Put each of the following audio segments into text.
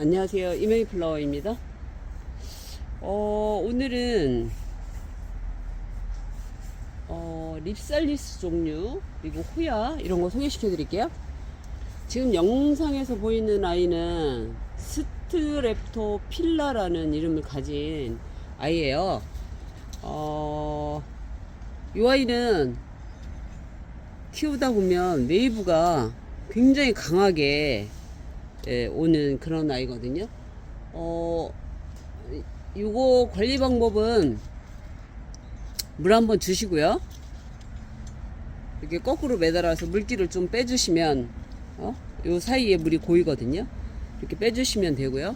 안녕하세요. 이메이 플라워입니다. 어, 오늘은 어, 립살리스 종류 그리고 호야 이런 거 소개시켜 드릴게요. 지금 영상에서 보이는 아이는 스트랩토 필라라는 이름을 가진 아이예요. 어, 이 아이는 키우다 보면 웨이브가 굉장히 강하게 예, 오는 그런 아이거든요. 어, 요거 관리 방법은 물 한번 주시고요. 이렇게 거꾸로 매달아서 물기를 좀 빼주시면, 어? 요 사이에 물이 고이거든요. 이렇게 빼주시면 되고요.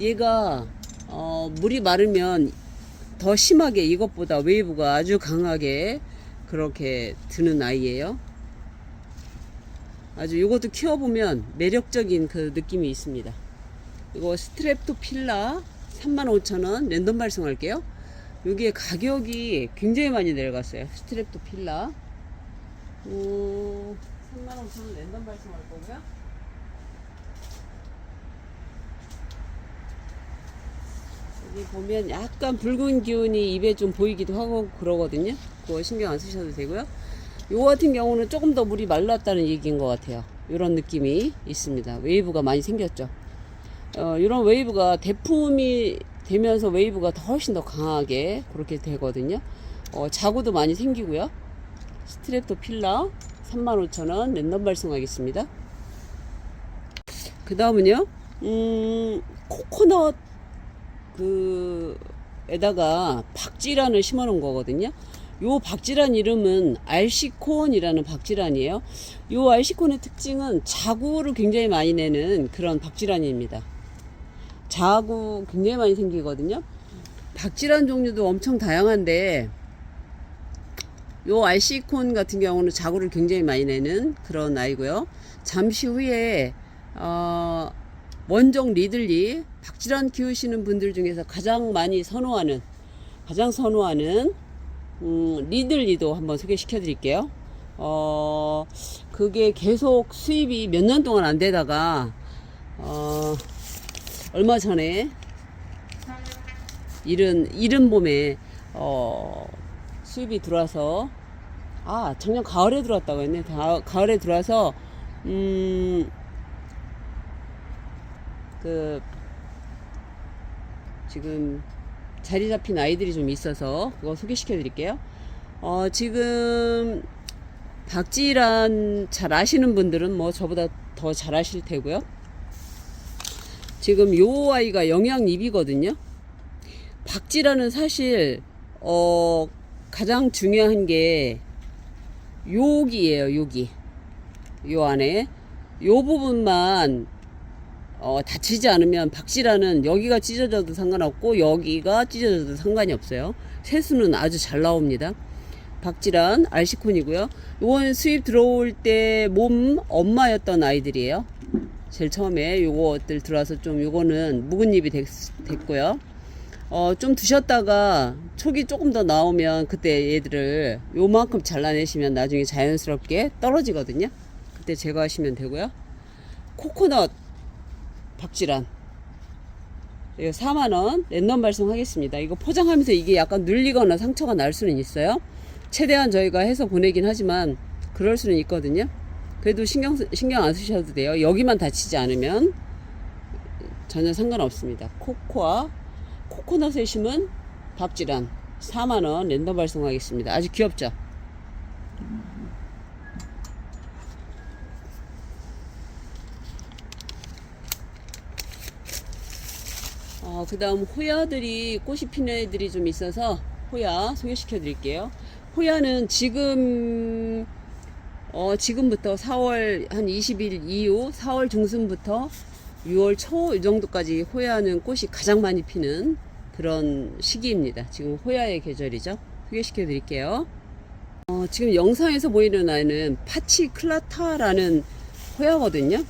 얘가, 어, 물이 마르면 더 심하게 이것보다 웨이브가 아주 강하게 그렇게 드는 아이예요. 아주 이것도 키워보면 매력적인 그 느낌이 있습니다. 이거 스트랩토 필라 35,000원 랜덤 발송할게요. 여기에 가격이 굉장히 많이 내려갔어요. 스트랩토 필라. 음, 35,000원 랜덤 발송할 거고요. 여기 보면 약간 붉은 기운이 입에 좀 보이기도 하고 그러거든요. 그거 신경 안 쓰셔도 되고요. 요 같은 경우는 조금 더 물이 말랐다는 얘기인 것 같아요. 이런 느낌이 있습니다. 웨이브가 많이 생겼죠. 어, 이런 웨이브가 대품이 되면서 웨이브가 더 훨씬 더 강하게 그렇게 되거든요. 어, 자구도 많이 생기고요. 스트랩토 필라 35,000원 랜덤 발송하겠습니다. 그 다음은요, 음, 코코넛 그, 에다가 박지란을 심어 놓은 거거든요. 요 박지란 이름은 알시콘이라는 박지란이에요. 요 알시콘의 특징은 자구를 굉장히 많이 내는 그런 박지란입니다. 자구 굉장히 많이 생기거든요. 박지란 종류도 엄청 다양한데 요 알시콘 같은 경우는 자구를 굉장히 많이 내는 그런 아이고요. 잠시 후에 어, 원종 리들리 박지란 키우시는 분들 중에서 가장 많이 선호하는 가장 선호하는 음, 리들리도 한번 소개시켜 드릴게요. 어, 그게 계속 수입이 몇 년 동안 안 되다가, 어, 얼마 전에, 이른, 이른 봄에, 어, 수입이 들어와서, 아, 작년 가을에 들어왔다고 했네. 가, 가을에 들어와서, 음, 그, 지금, 자리 잡힌 아이들이 좀 있어서 그거 소개시켜 드릴게요. 어, 지금 박지란 잘 아시는 분들은 뭐 저보다 더 잘 아실 테고요. 지금 요 아이가 영양입이거든요. 박지란은 사실 어, 가장 중요한 게 요기예요, 요기. 요 안에 요 부분만 어, 다치지 않으면 박지라는 여기가 찢어져도 상관없고 여기가 찢어져도 상관이 없어요. 세수는 아주 잘 나옵니다. 박지란 알시콘이고요. 요건 수입 들어올 때 몸 엄마였던 아이들이에요. 제일 처음에 요것들 들어와서 좀 요거는 묵은 잎이 됐, 됐고요. 어, 좀 두셨다가 촉이 조금 더 나오면 그때 얘들을 요만큼 잘라내시면 나중에 자연스럽게 떨어지거든요. 그때 제거하시면 되고요. 코코넛 박지란 이거 4만원 랜덤 발송하겠습니다. 이거 포장하면서 이게 약간 눌리거나 상처가 날 수는 있어요. 최대한 저희가 해서 보내긴 하지만 그럴 수는 있거든요. 그래도 신경, 쓰- 신경 안 쓰셔도 돼요. 여기만 다치지 않으면 전혀 상관없습니다. 코코아 코코넛에 심은 박지란 4만원 랜덤 발송하겠습니다. 아주 귀엽죠 어, 그 다음 호야들이 꽃이 피는 애들이 좀 있어서 호야 소개시켜 드릴게요. 호야는 지금, 어, 지금부터 4월 한 20일 이후 4월 중순부터 6월 초 이 정도까지 호야는 꽃이 가장 많이 피는 그런 시기입니다. 지금 호야의 계절이죠. 소개시켜 드릴게요. 어, 지금 영상에서 보이는 아이는 파치 클라타라는 호야거든요.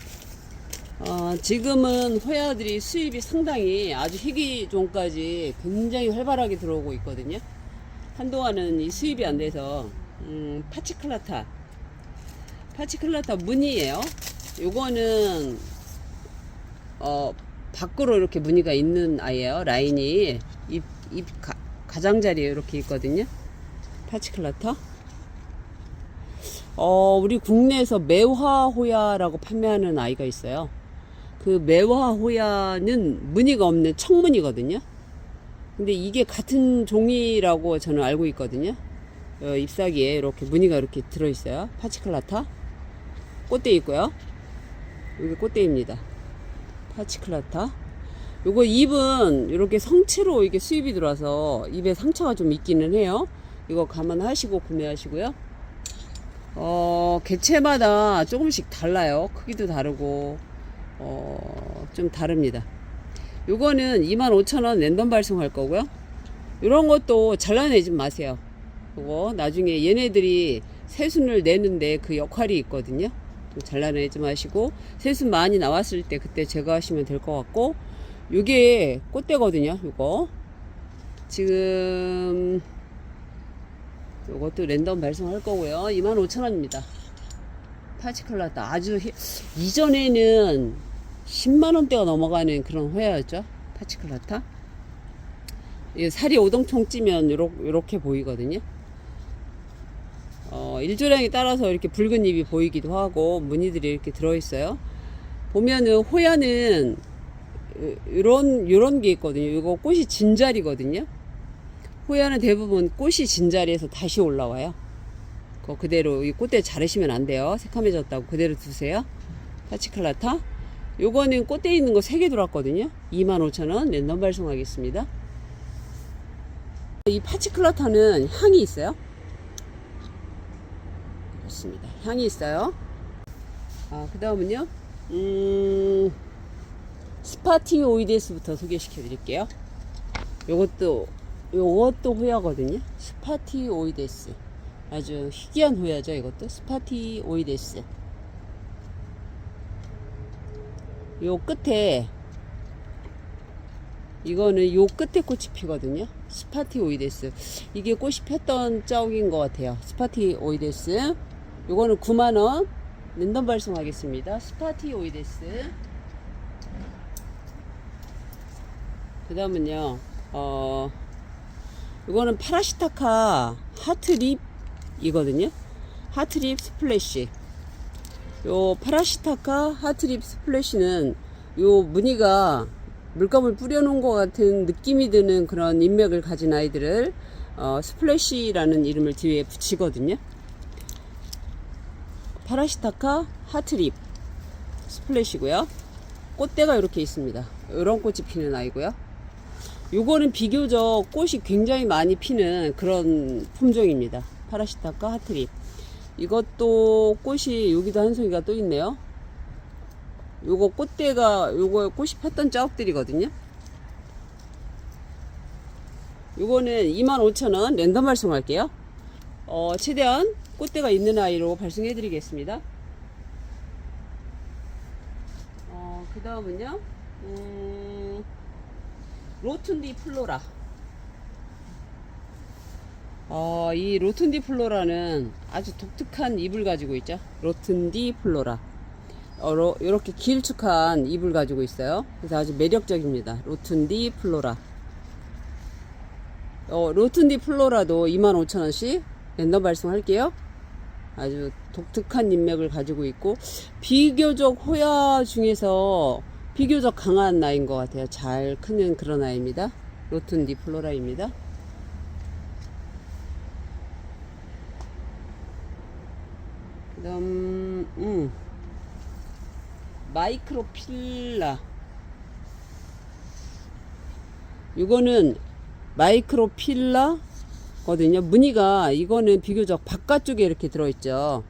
어, 지금은 호야들이 수입이 상당히 아주 희귀 종까지 굉장히 활발하게 들어오고 있거든요. 한동안은 이 수입이 안 돼서, 음, 파치클라타. 파치클라타 무늬예요. 요거는, 어, 밖으로 이렇게 무늬가 있는 아이예요. 라인이 잎, 잎 가, 가장자리에 이렇게 있거든요. 파치클라터. 어, 우리 국내에서 매화호야라고 판매하는 아이가 있어요. 그 매화호야는 무늬가 없는 청무늬거든요. 근데 이게 같은 종이라고 저는 알고 있거든요. 어, 잎사귀에 이렇게 무늬가 이렇게 들어있어요. 파치클라타. 꽃대 있고요. 여기 꽃대입니다. 파치클라타. 요거 잎은 이렇게 성체로 이게 수입이 들어와서 잎에 상처가 좀 있기는 해요. 이거 감안하시고 구매하시고요. 어, 개체마다 조금씩 달라요. 크기도 다르고, 어, 좀 다릅니다. 요거는 25,000원 랜덤 발송할 거고요. 요런 것도 잘라내지 마세요. 요거 나중에 얘네들이 새순을 내는데 그 역할이 있거든요. 좀 잘라내지 마시고 새순 많이 나왔을 때 그때 제거하시면 될 것 같고 요게 꽃대거든요. 요거 지금 요것도 랜덤 발송할 거고요. 25,000원입니다. 파치클라타 아주 히- 이전에는 10만 원대가 넘어가는 그런 회화였죠. 파치클라타. 이 살이 오동통 찌면 요렇게 보이거든요. 어, 일조량에 따라서 이렇게 붉은 잎이 보이기도 하고 무늬들이 이렇게 들어있어요. 보면은 호야는 이런 요런 게 있거든요. 이거 꽃이 진자리거든요. 호야는 대부분 꽃이 진자리에서 다시 올라와요. 그거 그대로 이 꽃대 자르시면 안 돼요. 새카매졌다고 그대로 두세요. 파치클라타. 요거는 꽃대 있는 거 3개 들어왔거든요. 25,000원 랜덤 발송하겠습니다. 이 파치클라타는 향이 있어요. 그렇습니다. 향이 있어요. 아, 그 다음은요. 음, 스파티 오이데스부터 소개시켜 드릴게요. 요것도, 요것도 호야거든요. 스파티 오이데스. 아주 희귀한 호야죠, 이것도. 스파티 오이데스. 요 끝에, 이거는 요 끝에 꽃이 피거든요. 스파티 오이데스. 이게 꽃이 폈던 짝인 것 같아요. 스파티 오이데스. 요거는 9만원. 랜덤 발송하겠습니다. 스파티 오이데스. 그 다음은요, 어, 이거는 파라시타카 하트립이거든요. 하트립 스플래시. 요 파라시타카 하트립 스플래시는 요 무늬가 물감을 뿌려놓은 것 같은 느낌이 드는 그런 인맥을 가진 아이들을 어, 스플래시라는 이름을 뒤에 붙이거든요. 파라시타카 하트립 스플래시고요. 꽃대가 이렇게 있습니다. 이런 꽃이 피는 아이고요. 요거는 비교적 꽃이 굉장히 많이 피는 그런 품종입니다. 파라시타카 하트립. 이것도 꽃이 여기도 한 송이가 또 있네요. 요거 꽃대가 요거 꽃이 폈던 자욱들이거든요. 요거는 25,000원 랜덤 발송할게요. 어, 최대한 꽃대가 있는 아이로 발송해 드리겠습니다. 어, 그 다음은요, 음, 로툰디 플로라. 어, 이 로툰디 플로라는 아주 독특한 잎을 가지고 있죠. 로툰디 플로라. 어, 이렇게 길쭉한 잎을 가지고 있어요. 그래서 아주 매력적입니다. 로툰디 플로라. 어, 로툰디 플로라도 25,000원씩 랜덤 발송할게요. 아주 독특한 인맥을 가지고 있고 비교적 호야 중에서 비교적 강한 나이인 것 같아요. 잘 크는 그런 아이입니다. 로툰디 플로라입니다. 다음 음 마이크로필라 이거는 마이크로필라 거든요. 무늬가 이거는 비교적 바깥쪽에 이렇게 들어있죠.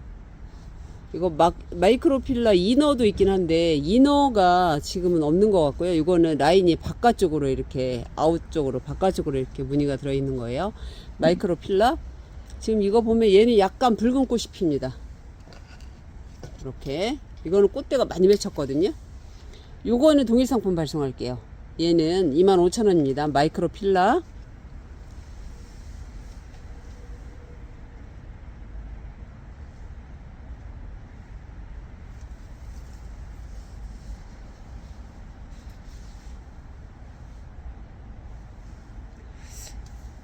이거 막 마이크로필라 이너도 있긴 한데 이너가 지금은 없는 것 같고요. 이거는 라인이 바깥쪽으로 이렇게 아웃 쪽으로 바깥쪽으로 이렇게 무늬가 들어있는 거예요. 마이크로필라 지금 이거 보면 얘는 약간 붉은 꽃이 핍니다. 이렇게. 이거는 꽃대가 많이 맺혔거든요. 요거는 동일 상품 발송할게요. 얘는 25,000원입니다. 마이크로 필라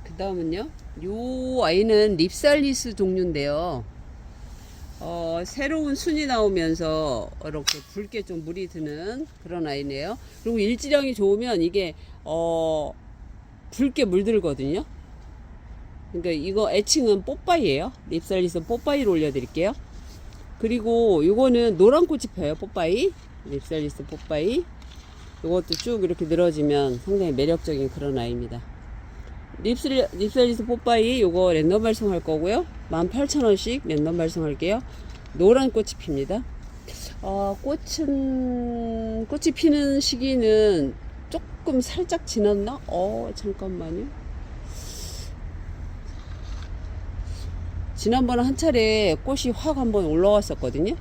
그 다음은요 요 아이는 립살리스 종류인데요. 어, 새로운 순이 나오면서 이렇게 붉게 좀 물이 드는 그런 아이네요. 그리고 일지량이 좋으면 이게 어, 붉게 물들거든요. 그러니까 이거 애칭은 뽀빠이예요. 립살리스 뽀빠이로 올려드릴게요. 그리고 이거는 노란 꽃이 펴요. 뽀빠이. 립살리스 뽀빠이. 이것도 쭉 이렇게 늘어지면 상당히 매력적인 그런 아이입니다. 립슬, 립살리스 뽀빠이 요거 랜덤 발송할 거고요. 18,000원씩 랜덤 발송할게요. 노란 꽃이 핍니다. 어, 꽃은, 꽃이 피는 시기는 조금 살짝 지났나? 어, 잠깐만요. 지난번에 한 차례 꽃이 확 한번 올라왔었거든요.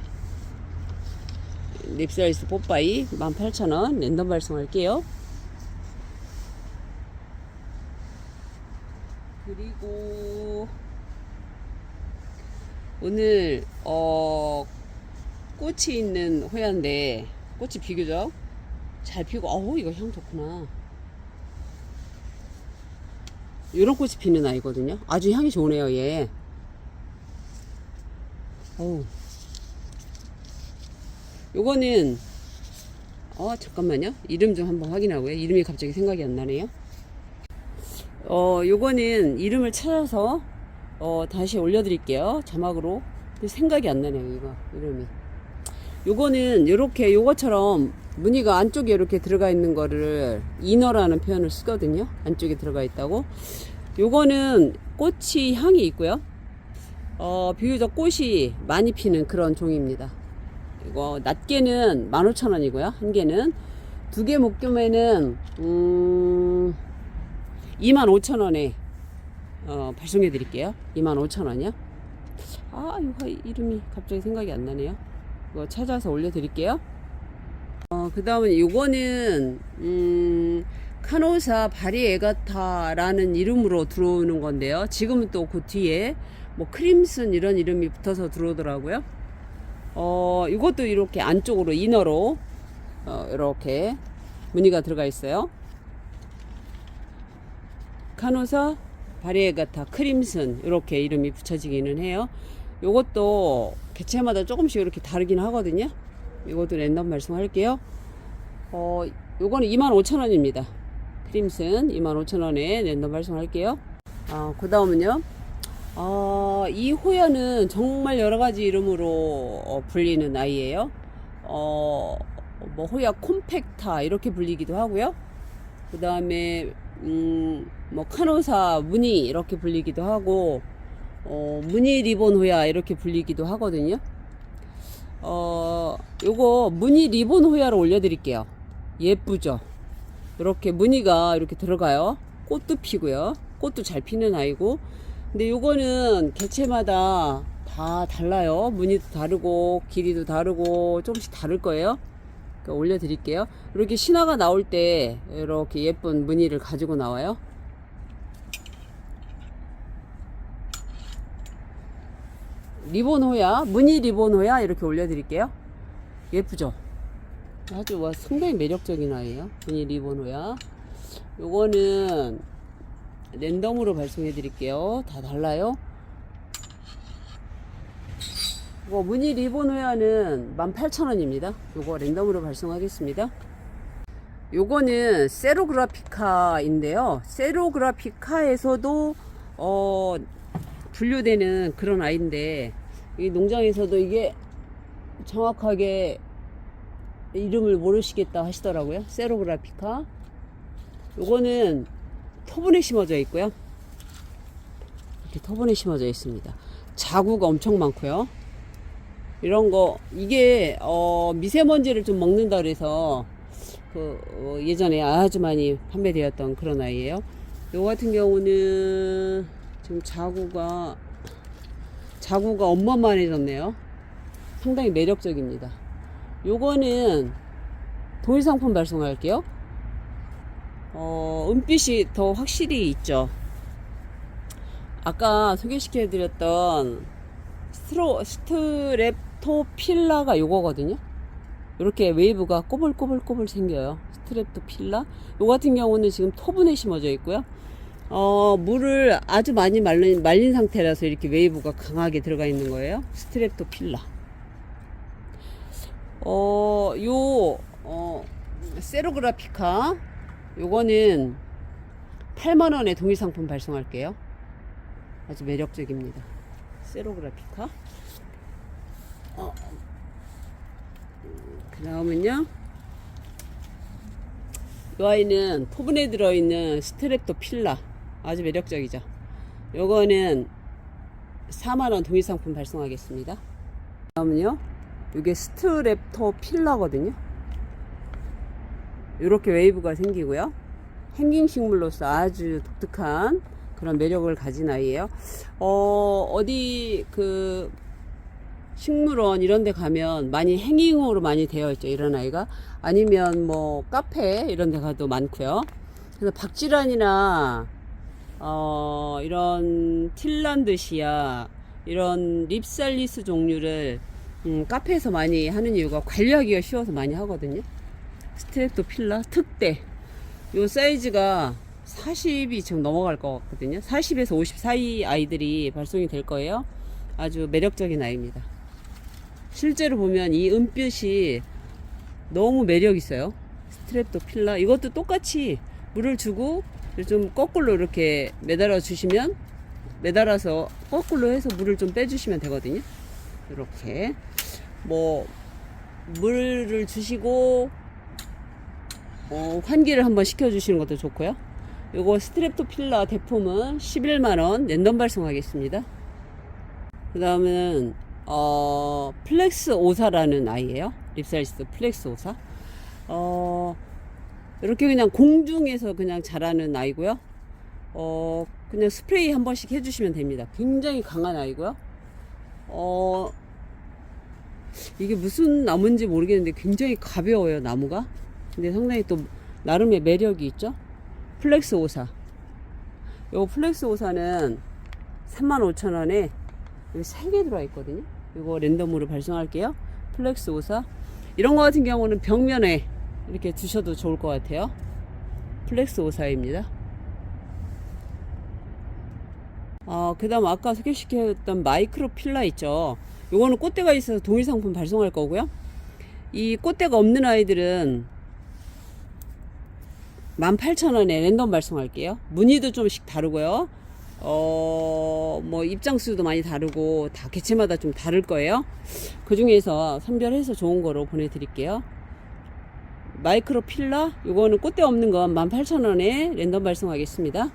립사이스 뽀빠이 18,000원 랜덤 발송할게요. 그리고 오늘 어 꽃이 있는 호야인데 꽃이 비교적 잘 피고 어우 이거 향 좋구나. 이런 꽃이 피는 아이거든요. 아주 향이 좋네요, 얘. 어우. 요거는 어 잠깐만요 이름 좀 한번 확인하고요 이름이 갑자기 생각이 안 나네요 어 요거는 이름을 찾아서 어 다시 올려드릴게요. 자막으로. 생각이 안 나네요 이거 이름이. 요거는 요렇게 요거처럼 무늬가 안쪽에 이렇게 들어가 있는 거를 이너라는 표현을 쓰거든요. 안쪽에 들어가 있다고. 요거는 꽃이 향이 있고요. 어 비교적 꽃이 많이 피는 그런 종입니다. 이거 낱개는 15,000원이고요. 한 개는. 두개 묶으면은 음 25,000원에 어, 발송해 드릴게요. 25,000원이요. 아, 이거 이름이 갑자기 생각이 안 나네요. 이거 찾아서 올려 드릴게요. 어, 그다음은 이거는 음 카노사 바리 에가타라는 이름으로 들어오는 건데요. 지금은 또 그 뒤에 뭐 크림슨 이런 이름이 붙어서 들어오더라고요. 어, 이것도 이렇게 안쪽으로 이너로 어, 이렇게 무늬가 들어가 있어요. 카노사 바리에가타 크림슨 이렇게 이름이 붙여지기는 해요. 이것도 개체마다 조금씩 이렇게 다르긴 하거든요. 이것도 랜덤 발송할게요. 어, 요거는 25,000원입니다. 크림슨 25,000원에 랜덤 발송할게요. 아, 그 다음은요. 어, 이 호야는 정말 여러 가지 이름으로 어, 불리는 아이예요. 어, 뭐 호야 콤팩타 이렇게 불리기도 하고요. 그 다음에 음, 뭐 카노사 무늬 이렇게 불리기도 하고 어, 무늬 리본 호야 이렇게 불리기도 하거든요. 어, 요거 무늬 리본 호야로 올려드릴게요. 예쁘죠? 이렇게 무늬가 이렇게 들어가요. 꽃도 피고요. 꽃도 잘 피는 아이고. 근데 요거는 개체마다 다 달라요. 무늬도 다르고 길이도 다르고 조금씩 다를 거예요. 그러니까 올려드릴게요. 이렇게 신화가 나올 때 이렇게 예쁜 무늬를 가지고 나와요. 리본 호야, 무늬 리본 호야 이렇게 올려드릴게요. 예쁘죠? 아주 와 상당히 매력적인 아이예요. 무늬 리본 호야. 요거는 랜덤으로 발송해 드릴게요. 다 달라요. 이거 무늬 리본 회화는 18,000원입니다. 요거 랜덤으로 발송하겠습니다. 요거는 세로그라피카 인데요. 세로그라피카에서도 어 분류되는 그런 아이인데 이 농장에서도 이게 정확하게 이름을 모르시겠다 하시더라고요. 세로그라피카. 요거는 토분에 심어져 있고요. 이렇게 토분에 심어져 있습니다. 자구가 엄청 많고요. 이런 거 이게 어, 미세먼지를 좀 먹는다 그래서 그 어, 예전에 아주 많이 판매되었던 그런 아이예요. 요 같은 경우는 지금 자구가 자구가 어마어마해졌네요. 상당히 매력적입니다. 요거는 동일 상품 발송할게요. 어, 은빛이 더 확실히 있죠. 아까 소개시켜 드렸던 스트로, 스트랩토필라가 요거거든요. 이렇게 웨이브가 꼬불꼬불꼬불 생겨요. 스트랩토필라. 요 같은 경우는 지금 토분에 심어져 있고요. 어, 물을 아주 많이 말린, 말린 상태라서 이렇게 웨이브가 강하게 들어가 있는 거예요. 스트랩토 필라. 어, 요, 어, 세로그라피카. 요거는 8만원에 동일 상품 발송할게요. 아주 매력적입니다. 세로그라피카. 어, 그 다음은요. 이 아이는 포분에 들어있는 스트랩토 필라. 아주 매력적이죠. 요거는 4만원 동일 상품 발송하겠습니다. 다음은요. 이게 스트랩토 필라거든요. 이렇게 웨이브가 생기고요. 행긴 식물로서 아주 독특한 그런 매력을 가진 아이예요. 어, 어디 그 식물원 이런 데 가면 많이 행잉으로 많이 되어 있죠. 이런 아이가. 아니면 뭐 카페 이런 데 가도 많고요. 그래서 박지란이나 어, 이런 틸란드시아 이런 립살리스 종류를 음, 카페에서 많이 하는 이유가 관리하기가 쉬워서 많이 하거든요. 스트랩토 필라 특대. 요 사이즈가 40이 지금 넘어갈 것 같거든요. 40에서 50 사이 아이들이 발송이 될 거예요. 아주 매력적인 아이입니다. 실제로 보면 이 은빛이 너무 매력 있어요. 스트랩도 필라. 이것도 똑같이 물을 주고 좀 거꾸로 이렇게 매달아 주시면 매달아서 거꾸로 해서 물을 좀 빼주시면 되거든요. 이렇게 뭐 물을 주시고 어, 환기를 한번 시켜주시는 것도 좋고요. 요거 스트랩토 필라 대품은 11만원 랜덤 발송하겠습니다. 그 다음은 어, 플렉스 오사라는 아이예요. 립사이스 플렉스 오사. 어, 이렇게 그냥 공중에서 그냥 자라는 아이고요. 어, 그냥 스프레이 한 번씩 해주시면 됩니다. 굉장히 강한 아이고요. 어, 이게 무슨 나무인지 모르겠는데 굉장히 가벼워요, 나무가. 근데 상당히 또 나름의 매력이 있죠. 플렉스 오사. 요 플렉스 오사는 35,000원에 여기 3개 들어와 있거든요. 이거 랜덤으로 발송할게요. 플렉스 오사. 이런 거 같은 경우는 벽면에 이렇게 두셔도 좋을 것 같아요. 플렉스 오사입니다. 어, 그 다음 아까 소개시켰던 마이크로 필라 있죠. 요거는 꽃대가 있어서 동일 상품 발송할 거고요. 이 꽃대가 없는 아이들은 18,000원에 랜덤 발송할게요. 무늬도 좀씩 다르고요. 어, 뭐 입장수도 많이 다르고 다 개체마다 좀 다를 거예요. 그 중에서 선별해서 좋은 거로 보내드릴게요. 마이크로 필라 요거는 꽃대 없는 건 18,000원에 랜덤 발송하겠습니다.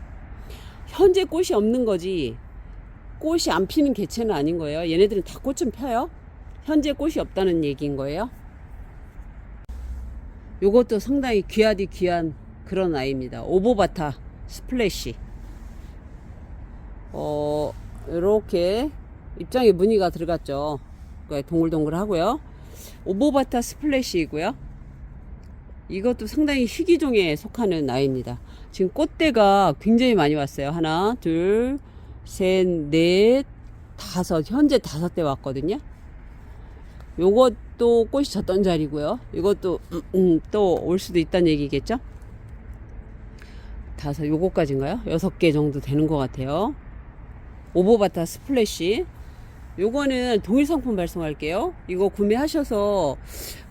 현재 꽃이 없는 거지 꽃이 안 피는 개체는 아닌 거예요. 얘네들은 다 꽃은 펴요. 현재 꽃이 없다는 얘기인 거예요. 요것도 상당히 귀하디 귀한 그런 아이입니다. 오보바타 스플래시. 어, 이렇게 입장에 무늬가 들어갔죠. 동글동글 하고요. 오보바타 스플래시이고요. 이것도 상당히 희귀종에 속하는 아이입니다. 지금 꽃대가 굉장히 많이 왔어요. 하나, 둘, 셋, 넷, 다섯. 현재 다섯 대 왔거든요. 요것도 꽃이 졌던 자리고요. 이것도 음, 음, 또올 수도 있다는 얘기겠죠? 다섯, 요거까지인가요? 여섯 개 정도 되는 것 같아요. 오보바타 스플래시. 요거는 동일 상품 발송할게요. 이거 구매하셔서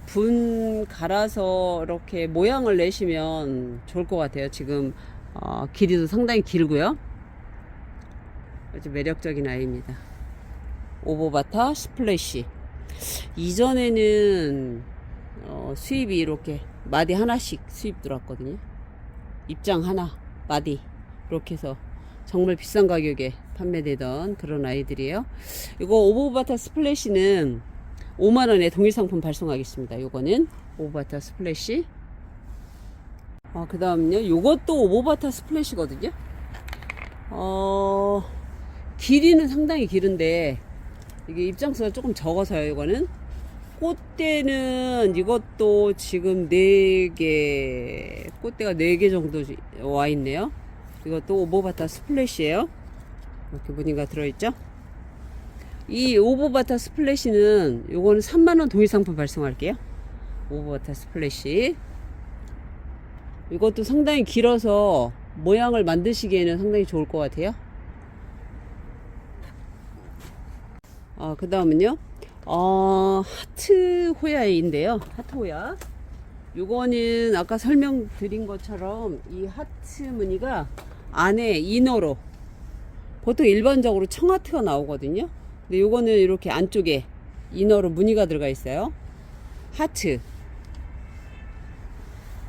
분 갈아서 이렇게 모양을 내시면 좋을 것 같아요. 지금 어, 길이도 상당히 길고요. 아주 매력적인 아이입니다. 오보바타 스플래시. 이전에는 어, 수입이 이렇게 마디 하나씩 수입 들어왔거든요. 입장 하나, 마디 이렇게 해서 정말 비싼 가격에 판매되던 그런 아이들이에요. 이거 오보바타 스플래시는 5만원에 동일 상품 발송하겠습니다. 요거는 오보바타 스플래시. 어, 그 다음요. 요것도 오보바타 스플래시거든요. 어, 길이는 상당히 길은데, 이게 입장수가 조금 적어서요, 이거는. 꽃대는 이것도 지금 4개, 꽃대가 4개 정도 와 있네요. 이것도 오보바타 스플래시예요 이렇게 무늬가 들어있죠. 이 오보바타 스플래시는 요거는 3만원 동일 상품 발송할게요. 오보바타 스플래시. 이것도 상당히 길어서 모양을 만드시기에는 상당히 좋을 것 같아요. 아, 그 다음은요. 어, 하트 호야인데요. 하트 호야. 요거는 아까 설명드린 것처럼 이 하트 무늬가 안에 이너로 보통 일반적으로 청하트가 나오거든요. 근데 요거는 이렇게 안쪽에 이너로 무늬가 들어가 있어요. 하트.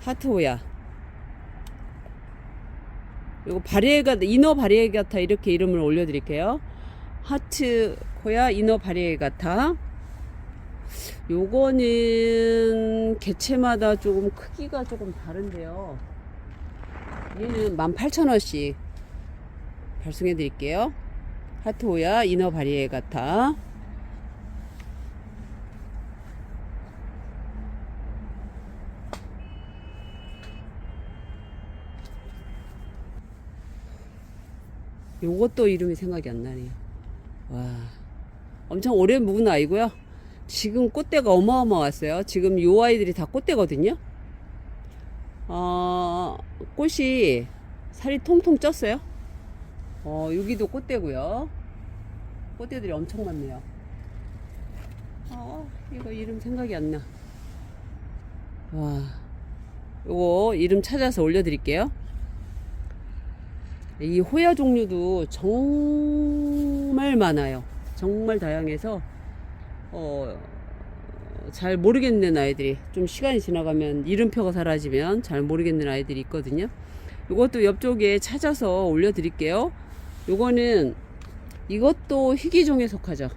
하트 호야. 요거 바리에가 이너 바리에가타 이렇게 이름을 올려 드릴게요. 하트 호야 이너 바리에가타. 요거는 개체마다 조금 크기가 조금 다른데요. 얘는 18,000원씩 발송해 드릴게요. 하트호야 이너 바리에가타. 요것도 이름이 생각이 안 나네요. 와, 엄청 오래 묵은 아이고요. 지금 꽃대가 어마어마 왔어요. 지금 요 아이들이 다 꽃대거든요. 어, 꽃이 살이 통통 쪘어요. 어, 여기도 꽃대고요. 꽃대들이 엄청 많네요. 어, 이거 이름 생각이 안 나. 와, 요거 이름 찾아서 올려드릴게요. 이 호야 종류도 정말 많아요. 정말 다양해서 어, 잘 모르겠는 아이들이 좀 시간이 지나가면 이름표가 사라지면 잘 모르겠는 아이들이 있거든요. 이것도 옆쪽에 찾아서 올려드릴게요. 요거는 이것도 희귀종에 속하죠.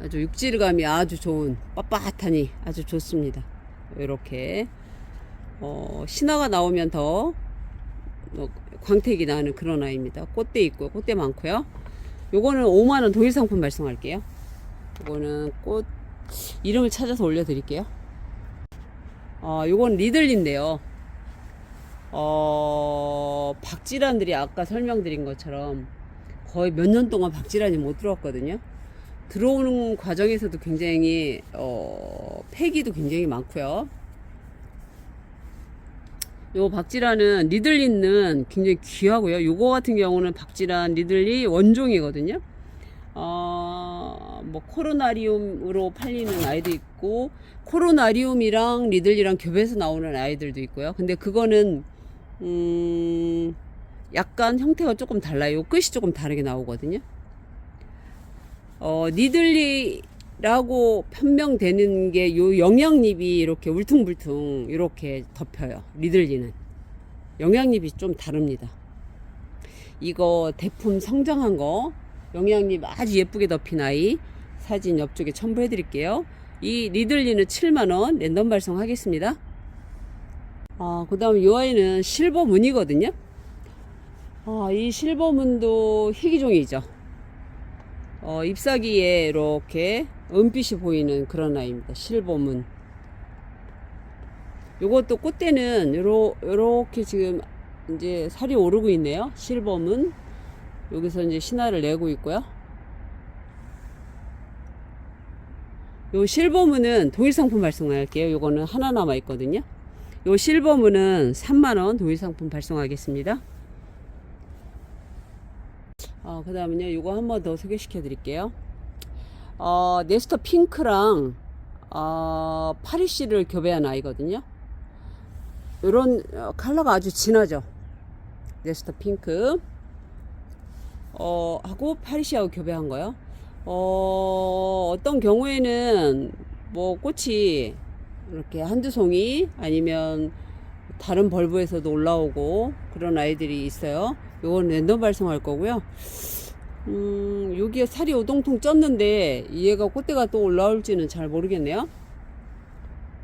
아주 육질감이 아주 좋은 빳빳하니 아주 좋습니다. 이렇게 어, 신화가 나오면 더 어, 광택이 나는 그런 아이입니다. 꽃대 있고 꽃대 많고요. 요거는 5만원 동일 상품 발송할게요. 요거는 꽃 이름을 찾아서 올려드릴게요. 어, 요건 리들리인데요. 어, 박지란들이 아까 설명드린 것처럼 거의 몇 년 동안 박지란이 못 들어왔거든요. 들어오는 과정에서도 굉장히 어, 폐기도 굉장히 많고요. 요 박지란은 리들리는 굉장히 귀하고요. 요거 같은 경우는 박지란 리들리 원종이거든요. 어, 뭐 코로나리움으로 팔리는 아이도 있고 코로나리움이랑 리들리랑 겹해서 나오는 아이들도 있고요. 근데 그거는 음, 약간 형태가 조금 달라요. 끝이 조금 다르게 나오거든요. 어, 니들리라고 판명되는 게 요 영양잎이 이렇게 울퉁불퉁 이렇게 덮여요. 리들리는. 영양잎이 좀 다릅니다. 이거 대품 성장한 거 영양잎 아주 예쁘게 덮인 아이 사진 옆쪽에 첨부해 드릴게요. 이 리들리는 7만원 랜덤 발송하겠습니다. 아, 그 다음 이 아이는 실버 문이거든요. 아, 이 실버 문도 희귀종이죠. 어, 잎사귀에 이렇게 은빛이 보이는 그런 아이입니다. 실버 문. 요것도 꽃대는 요러, 요렇게 지금 이제 살이 오르고 있네요. 실버 문. 여기서 이제 신화를 내고 있고요. 요 실버문은 동일 상품 발송할게요. 요거는 하나 남아 있거든요. 요 실버문은 3만원 동일 상품 발송하겠습니다. 어, 그 다음은요, 요거 한 번 더 소개시켜 드릴게요. 어, 네스터 핑크랑, 어, 파리시를 교배한 아이거든요. 요런 어, 컬러가 아주 진하죠. 네스터 핑크. 어, 하고 파리시하고 교배한 거요. 어, 어떤 경우에는 뭐 꽃이 이렇게 한두 송이 아니면 다른 벌브에서도 올라오고 그런 아이들이 있어요. 요건 랜덤 발송할 거고요. 음, 여기에 살이 오동통 쪘는데 얘가 꽃대가 또 올라올지는 잘 모르겠네요.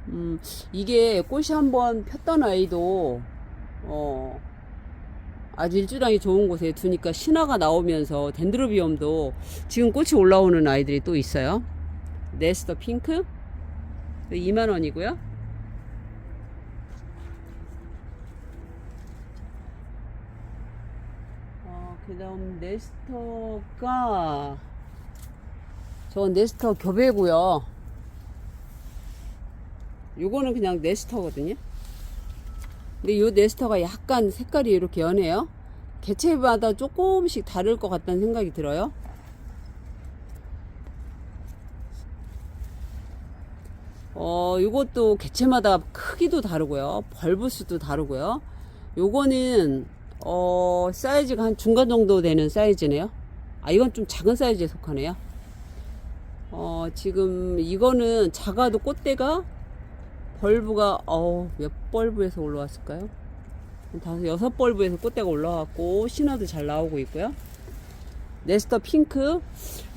음, 이게 꽃이 한번 폈던 아이도 어, 아주 일주량이 좋은 곳에 두니까 신화가 나오면서 덴드로비엄도 지금 꽃이 올라오는 아이들이 또 있어요. 네스터 핑크 2만 원이고요. 어, 그다음 네스터가 저 네스터 교배고요. 요거는 그냥 네스터거든요. 근데 요 네스터가 약간 색깔이 이렇게 연해요. 개체마다 조금씩 다를 것 같다는 생각이 들어요. 어, 요것도 개체마다 크기도 다르고요. 벌브 수도 다르고요. 요거는, 어, 사이즈가 한 중간 정도 되는 사이즈네요. 아, 이건 좀 작은 사이즈에 속하네요. 어, 지금 이거는 작아도 꽃대가 벌브가, 어, 몇 벌브에서 올라왔을까요? 한 다섯, 여섯 벌브에서 꽃대가 올라왔고, 신화도 잘 나오고 있고요. 네스터 핑크.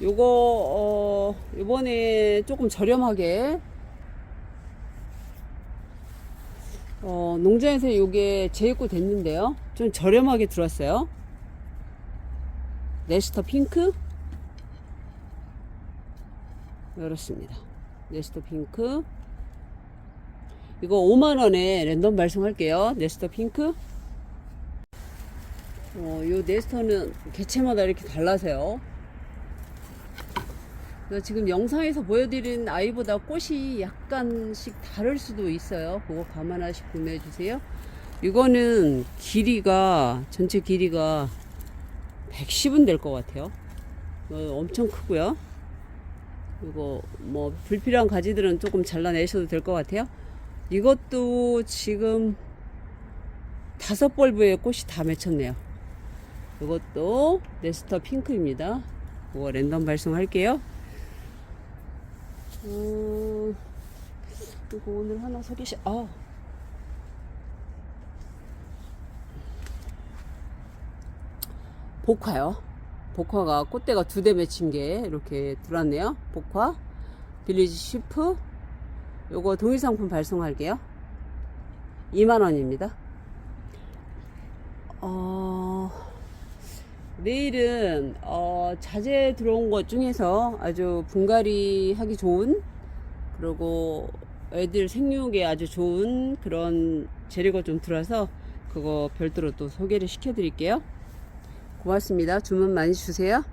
요거, 어, 요번에 조금 저렴하게 어, 농장에서 요게 재입고 됐는데요. 좀 저렴하게 들어왔어요. 네스터 핑크. 이렇습니다. 네스터 핑크. 이거 5만원에 랜덤 발송할게요. 네스터 핑크. 어, 요 네스터는 개체마다 이렇게 달라서요. 지금 영상에서 보여드린 아이보다 꽃이 약간씩 다를 수도 있어요. 그거 감안하시고 구매해 주세요. 이거는 길이가 전체 길이가 110은 될 것 같아요. 어, 엄청 크고요. 이거 뭐 불필요한 가지들은 조금 잘라내셔도 될 것 같아요. 이것도 지금 다섯 벌브의 꽃이 다 맺혔네요. 이것도 네스터 핑크입니다. 그거 랜덤 발송할게요. 음, 이거 오늘 하나 소개시, 아. 복화요. 복화가 꽃대가 두 대 맺힌 게 이렇게 들어왔네요. 복화, 빌리지 쉬프. 요거 동일 상품 발송할게요. 2만원입니다. 어, 내일은 어, 자재 들어온 것 중에서 아주 분갈이 하기 좋은 그리고 애들 생육에 아주 좋은 그런 재료가 좀 들어와서 그거 별도로 또 소개를 시켜 드릴게요. 고맙습니다. 주문 많이 주세요.